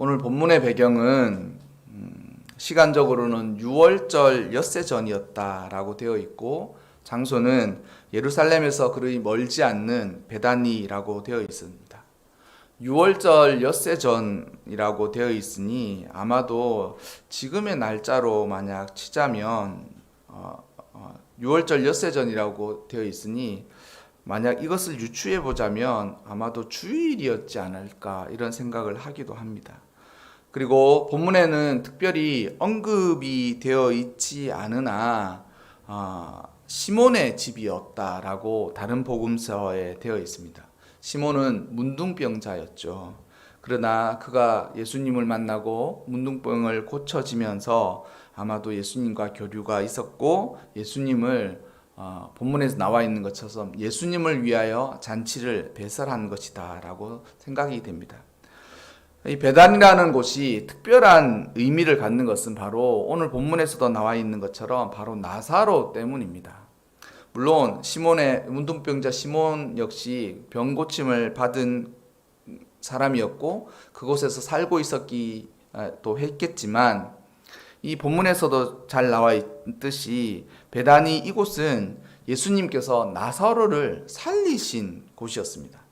오늘 본문의 배경은 음, 시간적으로는 6월절 엿새 전이었다라고 되어 있고 장소는 예루살렘에서 그리 멀지 않는 베다니라고 되어 있습니다. 6월절 엿새 전이라고 되어 있으니 아마도 지금의 날짜로 만약 치자면 어, 어, 6월절 엿새 전이라고 되어 있으니 만약 이것을 유추해 보자면 아마도 주일이었지 않을까 이런 생각을 하기도 합니다. 그리고 본문에는 특별히 언급이 되어 있지 않으나 아, 시몬의 집이었다라고 다른 복음서에 되어 있습니다. 시몬은 문둥병자였죠. 그러나 그가 예수님을 만나고 문둥병을 고쳐지면서 아마도 예수님과 교류가 있었고 예수님을 어, 본문에서 나와 있는 것처럼 예수님을 위하여 잔치를 배설한 것이다라고 생각이 됩니다. 이 배단이라는 곳이 특별한 의미를 갖는 것은 바로 오늘 본문에서도 나와 있는 것처럼 바로 나사로 때문입니다. 물론 시몬의 문둥병자 시몬 역시 병 고침을 받은 사람이었고 그곳에서 살고 있었기 아, 또 했겠지만 이 본문에서도 잘 나와 있듯이 베다니 이곳은 예수님께서 나사로를 살리신 곳이었습니다.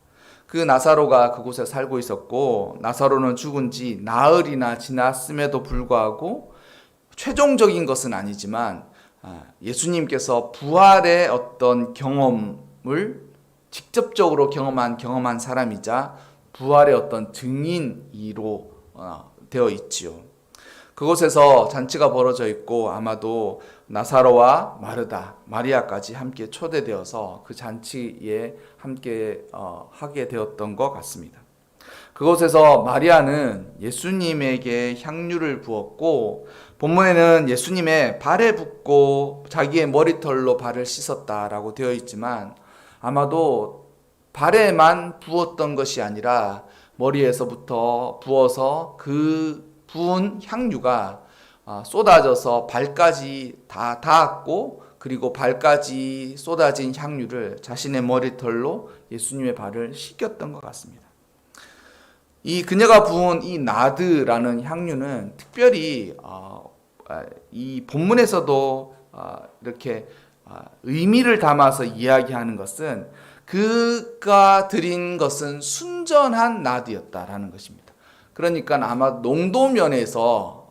그 나사로가 그곳에 살고 있었고 나사로는 죽은 지 나흘이나 지났음에도 불구하고 최종적인 것은 아니지만 아, 예수님께서 부활의 어떤 경험을 직접적으로 경험한 경험한 사람이자 부활의 어떤 증인이로 어, 되어 있지요. 그곳에서 잔치가 벌어져 있고 아마도 나사로와 마르다, 마리아까지 함께 초대되어서 그 잔치에 함께 어, 하게 되었던 것 같습니다. 그곳에서 마리아는 예수님에게 향유를 부었고 본문에는 예수님의 발에 붓고 자기의 머리털로 발을 씻었다라고 되어 있지만 아마도 발에만 부었던 것이 아니라 머리에서부터 부어서 그 부은 향유가 아, 쏟아져서 발까지 다 닿았고 그리고 발까지 쏟아진 향유를 자신의 머리털로 예수님의 발을 씻겼던 것 같습니다. 이 그녀가 부은 이 나드라는 향유는 특별히 어, 아, 이 본문에서도 어, 이렇게 어, 의미를 담아서 이야기하는 것은 그가 드린 것은 순전한 나드였다라는 것입니다. 그러니까 아마 농도 면에서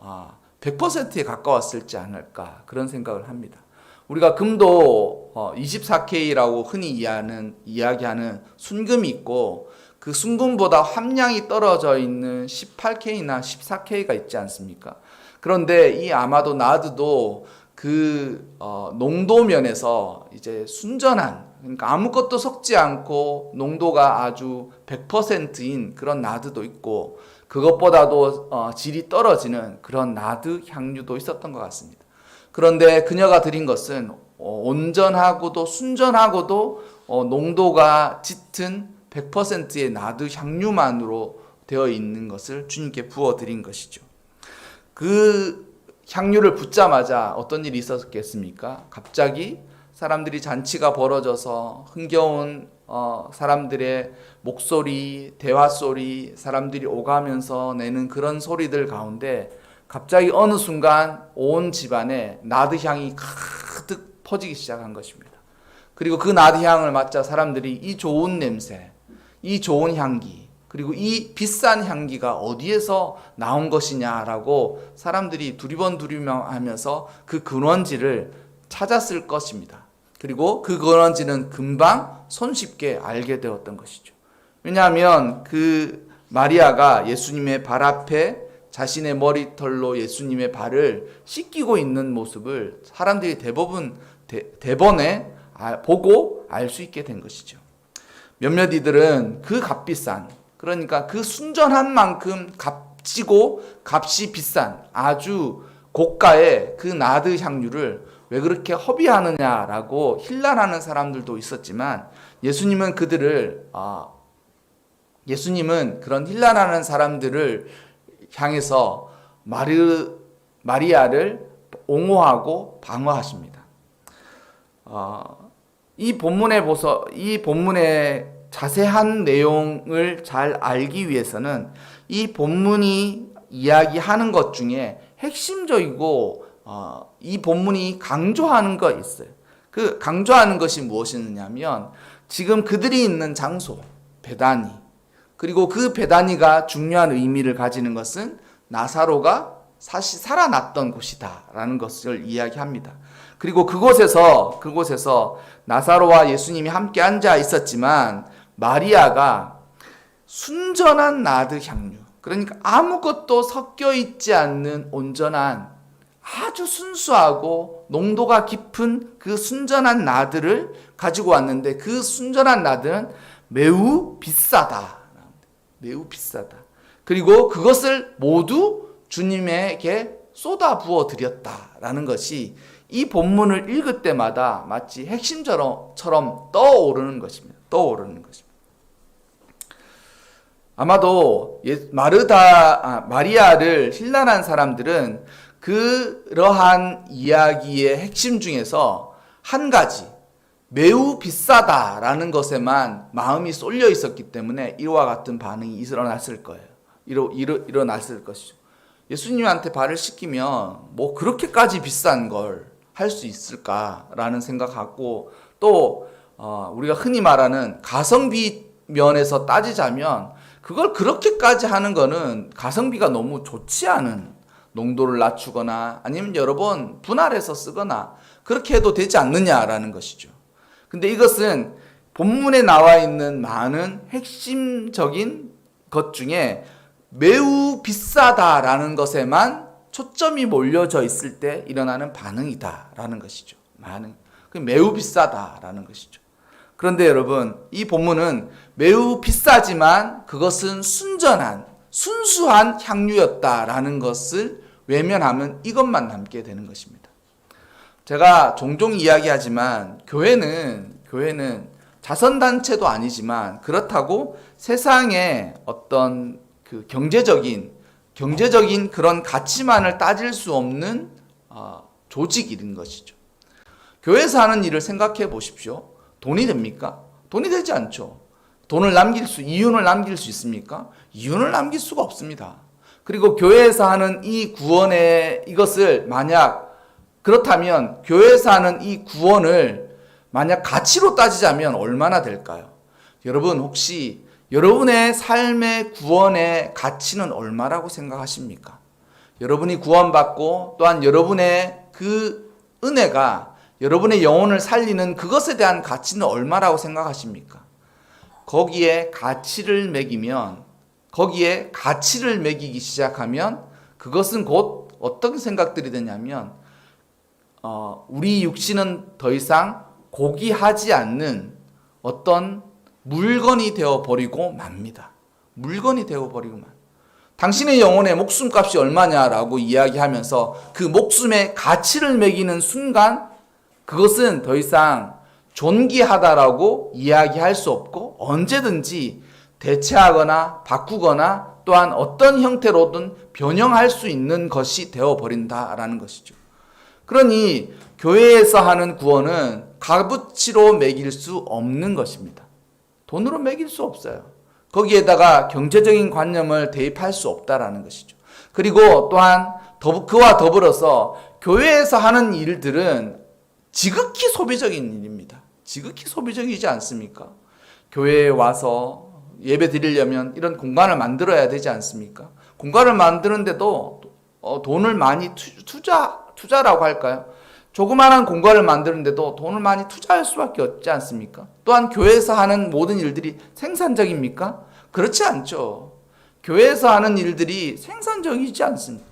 100%에 가까웠을지 않을까 그런 생각을 합니다. 우리가 금도 24K라고 흔히 이해하는, 이야기하는 순금이 있고 그 순금보다 함량이 떨어져 있는 18K나 14K가 있지 않습니까? 그런데 이 아마도 나드도 그 어, 농도 면에서 이제 순전한 그러니까 아무것도 섞지 않고 농도가 아주 100%인 그런 나드도 있고 그것보다도 어, 질이 떨어지는 그런 나드 향유도 있었던 것 같습니다. 그런데 그녀가 드린 것은 어, 온전하고도 순전하고도 어, 농도가 짙은 100%의 나드 향유만으로 되어 있는 것을 주님께 부어 드린 것이죠. 그 향유를 붓자마자 어떤 일이 있었겠습니까? 갑자기 사람들이 잔치가 벌어져서 흥겨운 어, 사람들의 목소리, 대화 소리, 사람들이 오가면서 내는 그런 소리들 가운데 갑자기 어느 순간 온 집안에 나드 향이 가득 퍼지기 시작한 것입니다. 그리고 그 나드 향을 맡자 사람들이 이 좋은 냄새, 이 좋은 향기, 그리고 이 비싼 향기가 어디에서 나온 것이냐라고 사람들이 두리번 두리명 하면서 그 근원지를 찾았을 것입니다. 그리고 그 근원지는 금방 손쉽게 알게 되었던 것이죠. 왜냐하면 그 마리아가 예수님의 발 앞에 자신의 머리털로 예수님의 발을 씻기고 있는 모습을 사람들이 대부분 대, 대번에 보고 알 수 있게 된 것이죠. 몇몇 이들은 그 값비싼 그러니까 그 순전한 만큼 값지고 값이 비싼 아주 고가의 그 나드 향유를 왜 그렇게 허비하느냐라고 힐난하는 사람들도 있었지만 예수님은 그들을 아, 예수님은 그런 힐난하는 사람들을 향해서 마르 마리아를 옹호하고 방어하십니다. 어, 이 본문에 보서 이 본문에 자세한 내용을 잘 알기 위해서는 이 본문이 이야기하는 것 중에 핵심적이고 어, 이 본문이 강조하는 거 있어요. 그 강조하는 것이 무엇이냐면 지금 그들이 있는 장소 베다니 그리고 그 베다니가 중요한 의미를 가지는 것은 나사로가 사실 살아났던 곳이다라는 것을 이야기합니다. 그리고 그곳에서 그곳에서 나사로와 예수님이 함께 앉아 있었지만 마리아가 순전한 나드 향유 그러니까 아무것도 섞여 있지 않는 온전한 아주 순수하고 농도가 깊은 그 순전한 나드를 가지고 왔는데 그 순전한 나드는 매우 비싸다. 매우 비싸다. 그리고 그것을 모두 주님에게 쏟아 부어 드렸다라는 것이 이 본문을 읽을 때마다 마치 핵심처럼 처럼 떠오르는 것입니다. 떠오르는 것입니다. 아마도 예- 마르다 아, 마리아를 힐난한 사람들은 그러한 이야기의 핵심 중에서 한 가지 매우 비싸다라는 것에만 마음이 쏠려 있었기 때문에 이와 같은 반응이 일어났을 거예요. 일어, 일어, 일어났을 것이죠. 예수님한테 발을 씻기면 뭐 그렇게까지 비싼 걸 할 수 있을까라는 생각하고 또 어, 우리가 흔히 말하는 가성비 면에서 따지자면 그걸 그렇게까지 하는 거는 가성비가 너무 좋지 않은 농도를 낮추거나 아니면 여러 번 분할해서 쓰거나 그렇게 해도 되지 않느냐라는 것이죠. 근데 이것은 본문에 나와 있는 많은 핵심적인 것 중에 매우 비싸다라는 것에만 초점이 몰려져 있을 때 일어나는 반응이다라는 것이죠. 그 매우 비싸다라는 것이죠. 그런데 여러분, 이 본문은 매우 비싸지만 그것은 순전한, 순수한 향유였다라는 것을 외면하면 이것만 남게 되는 것입니다. 제가 종종 이야기하지만 교회는 교회는 자선 단체도 아니지만 그렇다고 세상의 어떤 그 경제적인 경제적인 그런 가치만을 따질 수 없는 어, 조직인 것이죠. 교회에서 하는 일을 생각해 보십시오. 돈이 됩니까? 돈이 되지 않죠. 돈을 남길 수, 이윤을 남길 수 있습니까? 이윤을 남길 수가 없습니다. 그리고 교회에서 하는 이 구원의 이것을 만약 그렇다면 교회에서 하는 이 구원을 만약 가치로 따지자면 얼마나 될까요? 여러분 혹시 여러분의 삶의 구원의 가치는 얼마라고 생각하십니까? 여러분이 구원받고 또한 여러분의 그 은혜가 여러분의 영혼을 살리는 그것에 대한 가치는 얼마라고 생각하십니까? 거기에 가치를 매기면 거기에 가치를 매기기 시작하면 그것은 곧 어떤 생각들이 되냐면 어, 우리 육신은 더 이상 고귀하지 않는 어떤 물건이 되어 버리고 맙니다. 물건이 되어 버리고 만. 당신의 영혼의 목숨값이 얼마냐라고 이야기하면서 그 목숨의 가치를 매기는 순간 그것은 더 이상 존귀하다라고 이야기할 수 없고 언제든지 대체하거나 바꾸거나 또한 어떤 형태로든 변형할 수 있는 것이 되어 버린다라는 것이죠. 그러니 교회에서 하는 구원은 값어치로 매길 수 없는 것입니다. 돈으로 매길 수 없어요. 거기에다가 경제적인 관념을 대입할 수 없다라는 것이죠. 그리고 또한 그와 더불어서 교회에서 하는 일들은 지극히 소비적인 일입니다. 지극히 소비적이지 않습니까? 교회에 와서 예배 드리려면 이런 공간을 만들어야 되지 않습니까? 공간을 만드는데도 어, 돈을 많이 투자, 투자라고 할까요? 조그마한 공간을 만드는데도 돈을 많이 투자할 수밖에 없지 않습니까? 또한 교회에서 하는 모든 일들이 생산적입니까? 그렇지 않죠. 교회에서 하는 일들이 생산적이지 않습니다.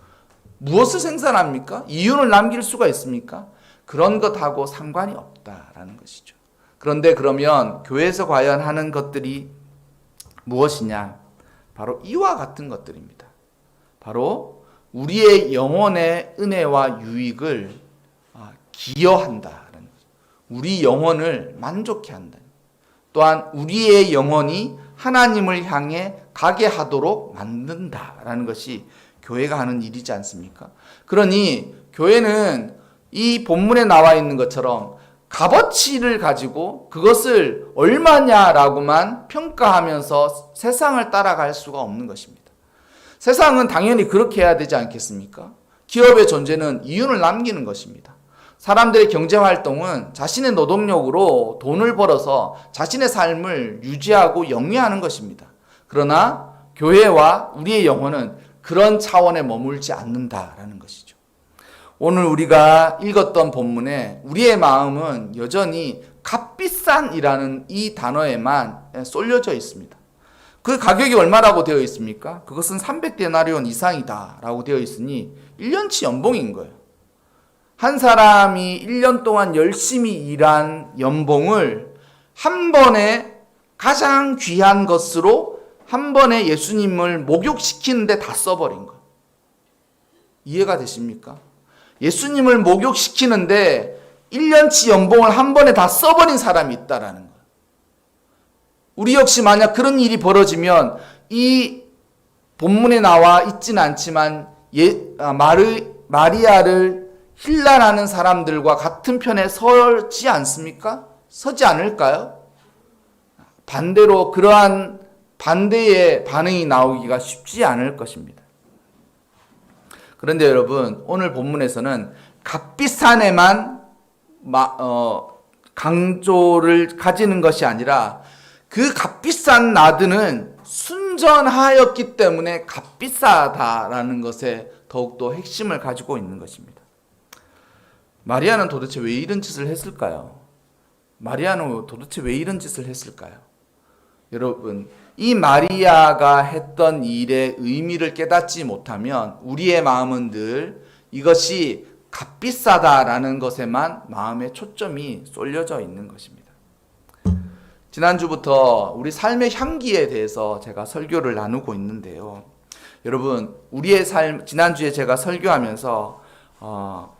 무엇을 생산합니까? 이윤을 남길 수가 있습니까? 그런 것하고 상관이 없다라는 것이죠. 그런데 그러면 교회에서 과연 하는 것들이 무엇이냐? 바로 이와 같은 것들입니다. 바로 우리의 영혼의 은혜와 유익을 아, 기여한다는 우리 영혼을 만족해 한다. 또한 우리의 영혼이 하나님을 향해 가게 하도록 만든다라는 것이 교회가 하는 일이지 않습니까? 그러니 교회는 이 본문에 나와 있는 것처럼 값어치를 가지고 그것을 얼마냐라고만 평가하면서 세상을 따라갈 수가 없는 것입니다. 세상은 당연히 그렇게 해야 되지 않겠습니까? 기업의 존재는 이윤을 남기는 것입니다. 사람들의 경제 활동은 자신의 노동력으로 돈을 벌어서 자신의 삶을 유지하고 영위하는 것입니다. 그러나 교회와 우리의 영혼은 그런 차원에 머물지 않는다라는 것이죠. 오늘 우리가 읽었던 본문에 우리의 마음은 여전히 값비싼이라는 이 단어에만 쏠려져 있습니다. 그 가격이 얼마라고 되어 있습니까? 그것은 300데나리온 이상이다라고 되어 있으니 1년치 연봉인 거예요. 한 사람이 1년 동안 열심히 일한 연봉을 한 번에 가장 귀한 것으로 한 번에 예수님을 목욕시키는데 다 써버린 거예요. 이해가 되십니까? 예수님을 목욕시키는데 1년치 연봉을 한 번에 다 써버린 사람이 있다라는 거예요. 우리 역시 만약 그런 일이 벌어지면 이 본문에 나와 있진 않지만 예, 아, 마르, 마리아를 힐난하는 사람들과 같은 편에 서지 않습니까? 서지 않을까요? 반대로 그러한 반대의 반응이 나오기가 쉽지 않을 것입니다. 그런데 여러분 오늘 본문에서는 값비싼에만 마, 어, 강조를 가지는 것이 아니라 그 값비싼 나드는 순전하였기 때문에 값비싸다라는 것에 더욱더 핵심을 가지고 있는 것입니다. 마리아는 도대체 왜 이런 짓을 했을까요? 마리아는 도대체 왜 이런 짓을 했을까요? 여러분, 이 마리아가 했던 일의 의미를 깨닫지 못하면 우리의 마음은 늘 이것이 값비싸다라는 것에만 마음의 초점이 쏠려져 있는 것입니다. 지난주부터 우리 삶의 향기에 대해서 제가 설교를 나누고 있는데요. 여러분, 우리의 삶, 지난주에 제가 설교하면서, 어,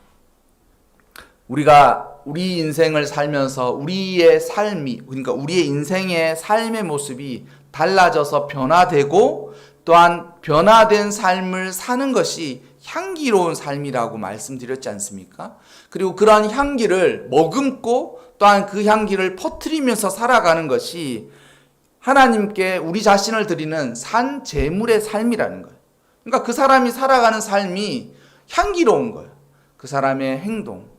우리가 우리 인생을 살면서 우리의 삶이, 그러니까 우리의 인생의 삶의 모습이 달라져서 변화되고 또한 변화된 삶을 사는 것이 향기로운 삶이라고 말씀드렸지 않습니까? 그리고 그러한 향기를 머금고 또한 그 향기를 퍼뜨리면서 살아가는 것이 하나님께 우리 자신을 드리는 산 제물의 삶이라는 거예요. 그러니까 그 사람이 살아가는 삶이 향기로운 거예요. 그 사람의 행동,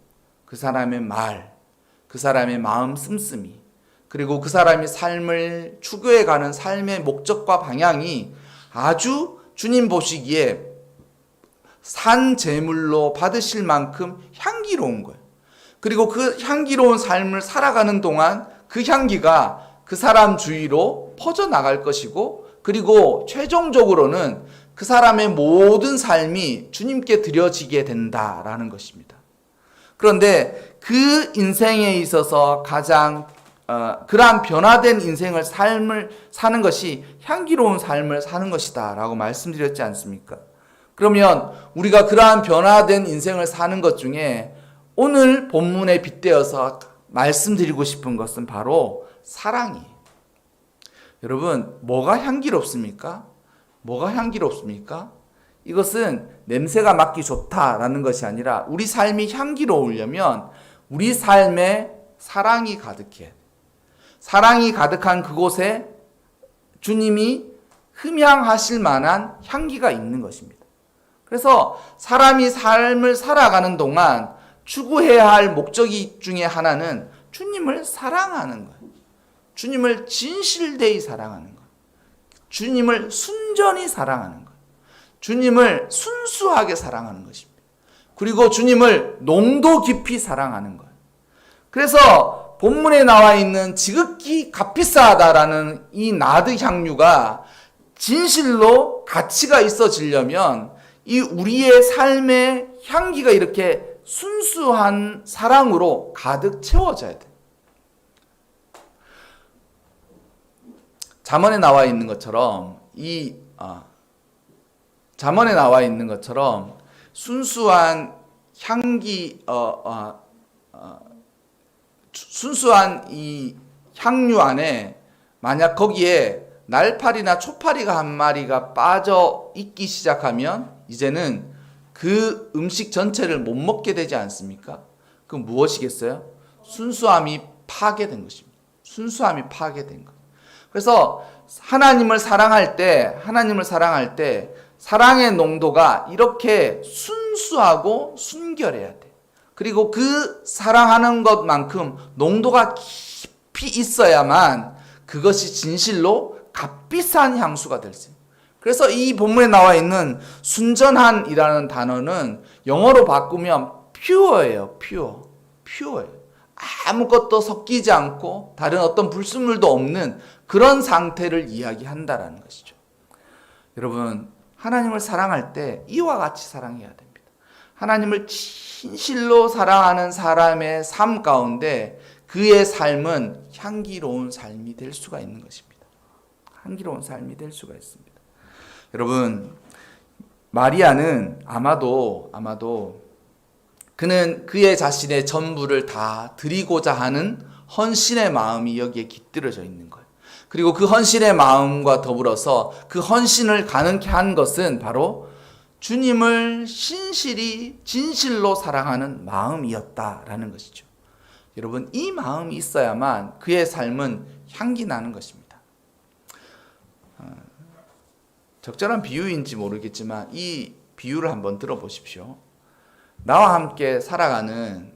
그 사람의 말, 그 사람의 마음 씀씀이, 그리고 그 사람이 삶을 추구해 가는 삶의 목적과 방향이 아주 주님 보시기에 산 제물로 받으실 만큼 향기로운 거예요. 그리고 그 향기로운 삶을 살아가는 동안 그 향기가 그 사람 주위로 퍼져 나갈 것이고 그리고 최종적으로는 그 사람의 모든 삶이 주님께 드려지게 된다라는 것입니다. 그런데 그 인생에 있어서 가장 어, 그러한 변화된 인생을 삶을 사는 것이 향기로운 삶을 사는 것이다라고 말씀드렸지 않습니까? 그러면 우리가 그러한 변화된 인생을 사는 것 중에 오늘 본문에 빗대어서 말씀드리고 싶은 것은 바로 사랑이. 여러분, 뭐가 향기롭습니까? 뭐가 향기롭습니까? 이것은 냄새가 맡기 좋다라는 것이 아니라 우리 삶이 향기로우려면 우리 삶에 사랑이 가득해. 사랑이 가득한 그곳에 주님이 흠향하실 만한 향기가 있는 것입니다. 그래서 사람이 삶을 살아가는 동안 추구해야 할 목적이 중에 하나는 주님을 사랑하는 거예요. 주님을 진실되이 사랑하는 거예요. 주님을 순전히 사랑하는 거예요. 주님을 순수하게 사랑하는 것입니다. 그리고 주님을 농도 깊이 사랑하는 거예요. 그래서 본문에 나와 있는 지극히 값비싸다라는 이 나드 향유가 진실로 가치가 있어지려면 이 우리의 삶의 향기가 이렇게 순수한 사랑으로 가득 채워져야 돼. 잠언에 나와 있는 것처럼 이 아, 잠언에 나와 있는 것처럼 순수한 향기 어, 어, 어, 순수한 이 향유 안에 만약 거기에 날파리나 초파리가 한 마리가 빠져 있기 시작하면 이제는 그 음식 전체를 못 먹게 되지 않습니까? 그 무엇이겠어요? 순수함이 파괴된 것입니다. 순수함이 파괴된 것. 그래서 하나님을 사랑할 때, 하나님을 사랑할 때 사랑의 농도가 이렇게 순수하고 순결해야 돼. 그리고 그 사랑하는 것만큼 농도가 깊이 있어야만 그것이 진실로 값비싼 향수가 될 수. 그래서 이 본문에 나와 있는 순전한이라는 단어는 영어로 바꾸면 pure예요. pure. pure예요. 아무것도 섞이지 않고 다른 어떤 불순물도 없는 그런 상태를 이야기한다라는 것이죠. 여러분, 하나님을 사랑할 때 이와 같이 사랑해야 됩니다. 하나님을 진실로 사랑하는 사람의 삶 가운데 그의 삶은 향기로운 삶이 될 수가 있는 것입니다. 향기로운 삶이 될 수가 있습니다. 여러분, 마리아는 아마도 아마도 그는 그의 자신의 전부를 다 드리고자 하는 헌신의 마음이 여기에 깃들어져 있는 거예요. 그리고 그 헌신의 마음과 더불어서 그 헌신을 가능케 한 것은 바로 주님을 신실히 진실로 사랑하는 마음이었다라는 것이죠. 여러분 이 마음이 있어야만 그의 삶은 향기 나는 것입니다. 어, 적절한 비유인지 모르겠지만 이 비유를 한번 들어보십시오. 나와 함께 살아가는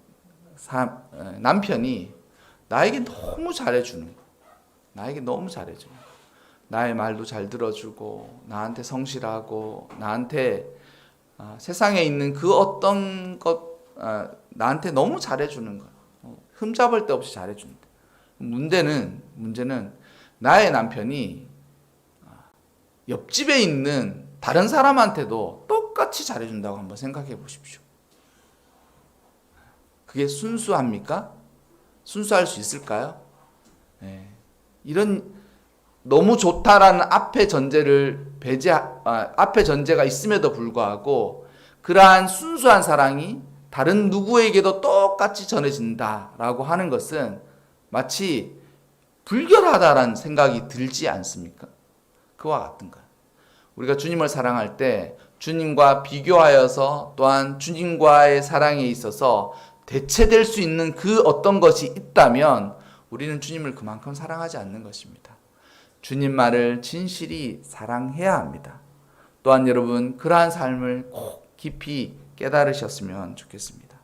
사, 어, 남편이 나에게 너무 잘해주는 거. 나에게 너무 잘해줘요. 나의 말도 잘 들어주고 나한테 성실하고 나한테 아, 세상에 있는 그 어떤 것 아, 나한테 너무 잘해주는 거야. 어, 흠잡을 데 없이 잘해준다. 문제는 문제는 나의 남편이 아, 옆집에 있는 다른 사람한테도 똑같이 잘해준다고 한번 생각해 보십시오. 그게 순수합니까? 순수할 수 있을까요? 네. 이런 너무 좋다라는 앞의 전제를 배제 아, 앞의 전제가 있음에도 불구하고 그러한 순수한 사랑이 다른 누구에게도 똑같이 전해진다라고 하는 것은 마치 불결하다라는 생각이 들지 않습니까? 그와 같은 거예요. 우리가 주님을 사랑할 때 주님과 비교하여서 또한 주님과의 사랑에 있어서 대체될 수 있는 그 어떤 것이 있다면 우리는 주님을 그만큼 사랑하지 않는 것입니다. 주님만을 진실이 사랑해야 합니다. 또한 여러분 그러한 삶을 꼭 깊이 깨달으셨으면 좋겠습니다.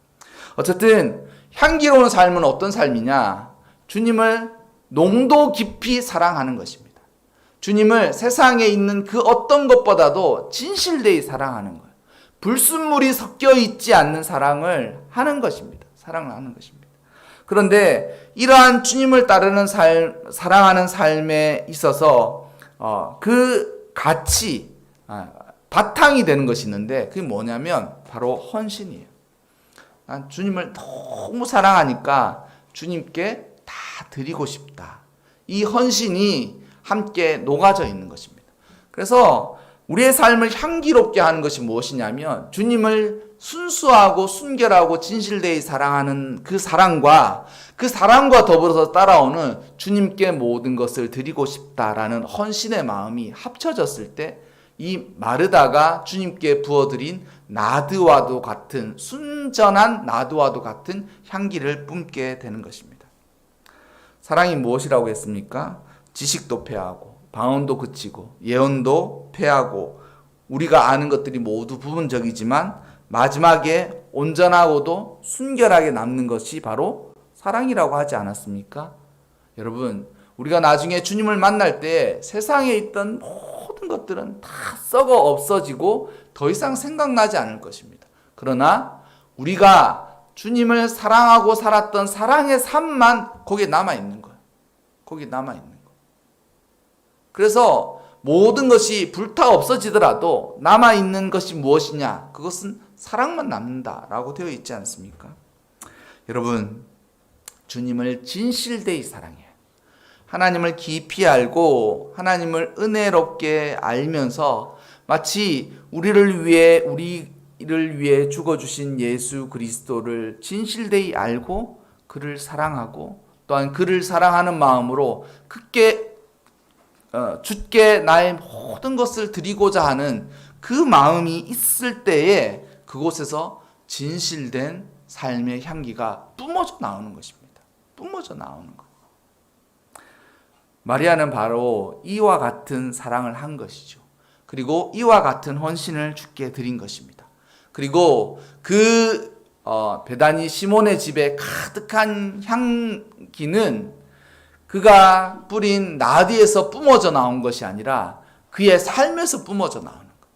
어쨌든 향기로운 삶은 어떤 삶이냐? 주님을 농도 깊이 사랑하는 것입니다. 주님을 세상에 있는 그 어떤 것보다도 진실되이 사랑하는 거예요. 불순물이 섞여 있지 않는 사랑을 하는 것입니다. 사랑을 하는 것입니다. 그런데 이러한 주님을 따르는 삶, 사랑하는 삶에 있어서 어, 그 가치, 아, 바탕이 되는 것이 있는데 그게 뭐냐면 바로 헌신이에요. 난 주님을 너무 사랑하니까 주님께 다 드리고 싶다. 이 헌신이 함께 녹아져 있는 것입니다. 그래서 우리의 삶을 향기롭게 하는 것이 무엇이냐면 주님을 순수하고 순결하고 진실되이 사랑하는 그 사랑과 그 사랑과 더불어서 따라오는 주님께 모든 것을 드리고 싶다라는 헌신의 마음이 합쳐졌을 때 이 마르다가 주님께 부어드린 나드와도 같은 순전한 나드와도 같은 향기를 뿜게 되는 것입니다. 사랑이 무엇이라고 했습니까? 지식도 패하고 방언도 그치고 예언도 패하고 우리가 아는 것들이 모두 부분적이지만 마지막에 온전하고도 순결하게 남는 것이 바로 사랑이라고 하지 않았습니까? 여러분, 우리가 나중에 주님을 만날 때 세상에 있던 모든 것들은 다 썩어 없어지고 더 이상 생각나지 않을 것입니다. 그러나 우리가 주님을 사랑하고 살았던 사랑의 삶만 거기에 남아 있는 거예요. 거기 남아 있는 거. 그래서 모든 것이 불타 없어지더라도 남아 있는 것이 무엇이냐? 그것은 사랑만 남는다라고 되어 있지 않습니까? 여러분, 주님을 진실되이 사랑해요. 하나님을 깊이 알고 하나님을 은혜롭게 알면서 마치 우리를 위해 우리를 위해 죽어 주신 예수 그리스도를 진실되이 알고 그를 사랑하고 또한 그를 사랑하는 마음으로 크게 어, 주께 나의 모든 것을 드리고자 하는 그 마음이 있을 때에 그곳에서 진실된 삶의 향기가 뿜어져 나오는 것입니다. 뿜어져 나오는 거. 마리아는 바로 이와 같은 사랑을 한 것이죠. 그리고 이와 같은 헌신을 주께 드린 것입니다. 그리고 그 어, 베다니 시몬의 집에 가득한 향기는 그가 뿌린 나디에서 뿜어져 나온 것이 아니라 그의 삶에서 뿜어져 나오는 것.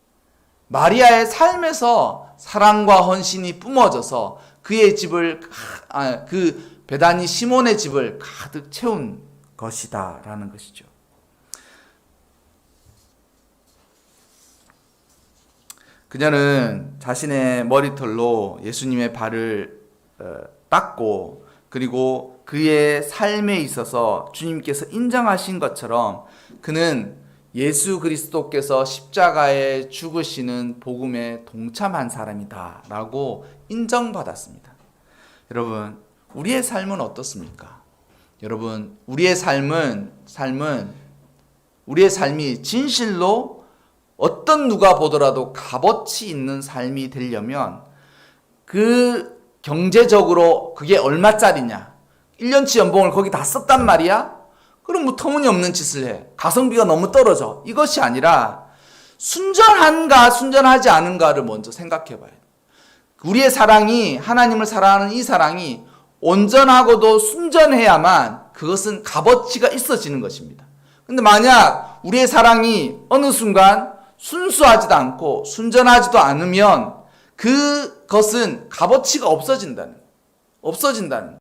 마리아의 삶에서 사랑과 헌신이 뿜어져서 그의 집을 아, 그 베다니 시몬의 집을 가득 채운 것이다라는 것이죠. 그녀는 자신의 머리털로 예수님의 발을 어, 닦고 그리고 그의 삶에 있어서 주님께서 인정하신 것처럼 그는 예수 그리스도께서 십자가에 죽으시는 복음에 동참한 사람이다 라고 인정받았습니다. 여러분, 우리의 삶은 어떻습니까? 여러분, 우리의 삶은 삶은 우리의 삶이 진실로 어떤 누가 보더라도 값어치 있는 삶이 되려면 그 경제적으로 그게 얼마짜리냐? 1년치 연봉을 거기 다 썼단 말이야? 그럼 뭐 터무니없는 짓을 해. 가성비가 너무 떨어져. 이것이 아니라 순전한가 순전하지 않은가를 먼저 생각해 봐요. 우리의 사랑이 하나님을 사랑하는 이 사랑이 온전하고도 순전해야만 그것은 값어치가 있어지는 것입니다. 근데 만약 우리의 사랑이 어느 순간 순수하지도 않고 순전하지도 않으면 그것은 값어치가 없어진다는 없어진다는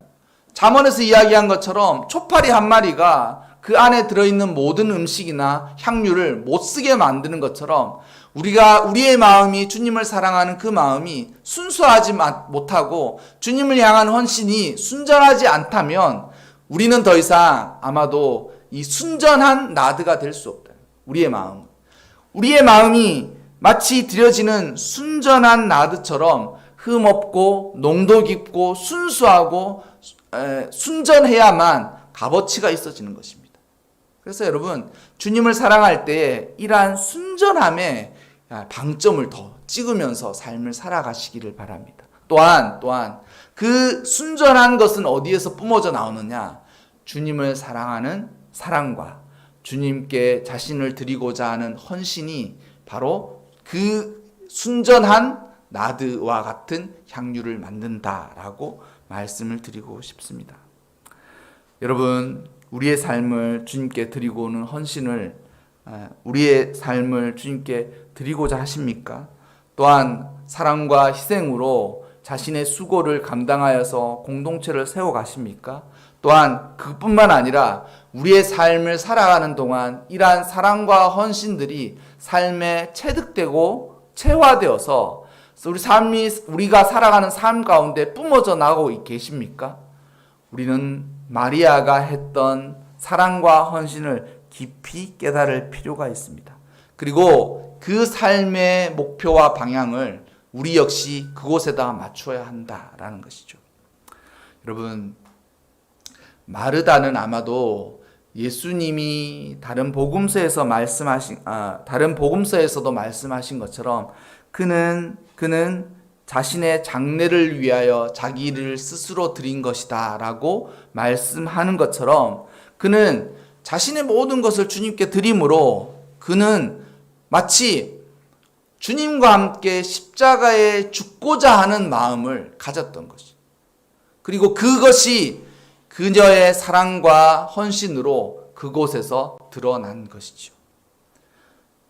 잠언에서 이야기한 것처럼 초파리 한 마리가 그 안에 들어있는 모든 음식이나 향유를 못 쓰게 만드는 것처럼 우리가 우리의 마음이 주님을 사랑하는 그 마음이 순수하지 못하고 주님을 향한 헌신이 순전하지 않다면 우리는 더 이상 아마도 이 순전한 나드가 될 수 없다. 우리의 마음. 우리의 마음이 마치 드려지는 순전한 나드처럼 흠없고 농도 깊고 순수하고 순전해야만 값어치가 있어지는 것입니다. 그래서 여러분 주님을 사랑할 때 이러한 순전함에 방점을 더 찍으면서 삶을 살아가시기를 바랍니다. 또한 또한 그 순전한 것은 어디에서 뿜어져 나오느냐? 주님을 사랑하는 사랑과 주님께 자신을 드리고자 하는 헌신이 바로 그 순전한 나드와 같은 향유를 만든다라고 말씀을 드리고 싶습니다. 여러분, 우리의 삶을 주님께 드리고 오는 헌신을 아, 우리의 삶을 주님께 드리고자 하십니까? 또한 사랑과 희생으로 자신의 수고를 감당하여서 공동체를 세워 가십니까? 또한 그뿐만 아니라 우리의 삶을 살아가는 동안 이러한 사랑과 헌신들이 삶에 체득되고 체화되어서 우리 삶이 우리가 살아가는 삶 가운데 뿜어져 나오고 계십니까? 우리는 마리아가 했던 사랑과 헌신을 깊이 깨달을 필요가 있습니다. 그리고 그 삶의 목표와 방향을 우리 역시 그곳에다 맞춰야 한다라는 것이죠. 여러분, 마르다는 아마도 예수님이 다른 복음서에서 말씀하신 아, 다른 복음서에서도 말씀하신 것처럼 그는 그는 자신의 장래를 위하여 자기를 스스로 드린 것이다 라고 말씀하는 것처럼 그는 자신의 모든 것을 주님께 드림으로 그는 마치 주님과 함께 십자가에 죽고자 하는 마음을 가졌던 것이. 그리고 그것이 그녀의 사랑과 헌신으로 그곳에서 드러난 것이죠.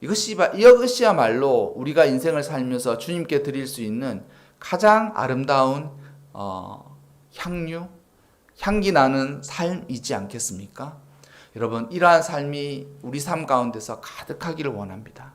이것이 이것이야말로 우리가 인생을 살면서 주님께 드릴 수 있는 가장 아름다운 어, 향유, 향기 나는 삶이지 않겠습니까? 여러분 이러한 삶이 우리 삶 가운데서 가득하기를 원합니다.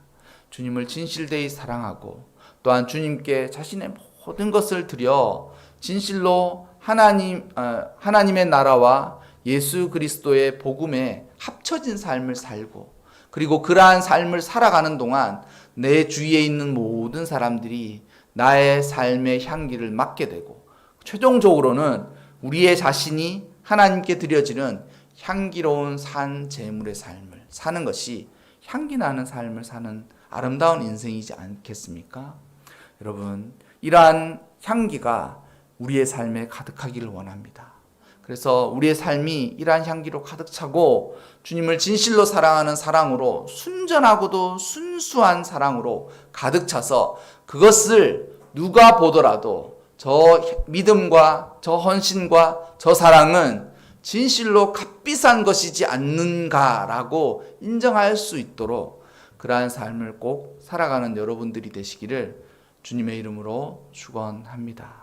주님을 진실되이 사랑하고 또한 주님께 자신의 모든 것을 드려 진실로 하나님 어, 하나님의 나라와 예수 그리스도의 복음에 합쳐진 삶을 살고 그리고 그러한 삶을 살아가는 동안 내 주위에 있는 모든 사람들이 나의 삶의 향기를 맡게 되고 최종적으로는 우리의 자신이 하나님께 드려지는 향기로운 산 제물의 삶을 사는 것이 향기 나는 삶을 사는 아름다운 인생이지 않겠습니까? 여러분, 이러한 향기가 우리의 삶에 가득하기를 원합니다. 그래서 우리의 삶이 이러한 향기로 가득 차고 주님을 진실로 사랑하는 사랑으로 순전하고도 순수한 사랑으로 가득 차서 그것을 누가 보더라도 저 믿음과 저 헌신과 저 사랑은 진실로 값비싼 것이지 않는가라고 인정할 수 있도록 그러한 삶을 꼭 살아가는 여러분들이 되시기를 주님의 이름으로 축원합니다.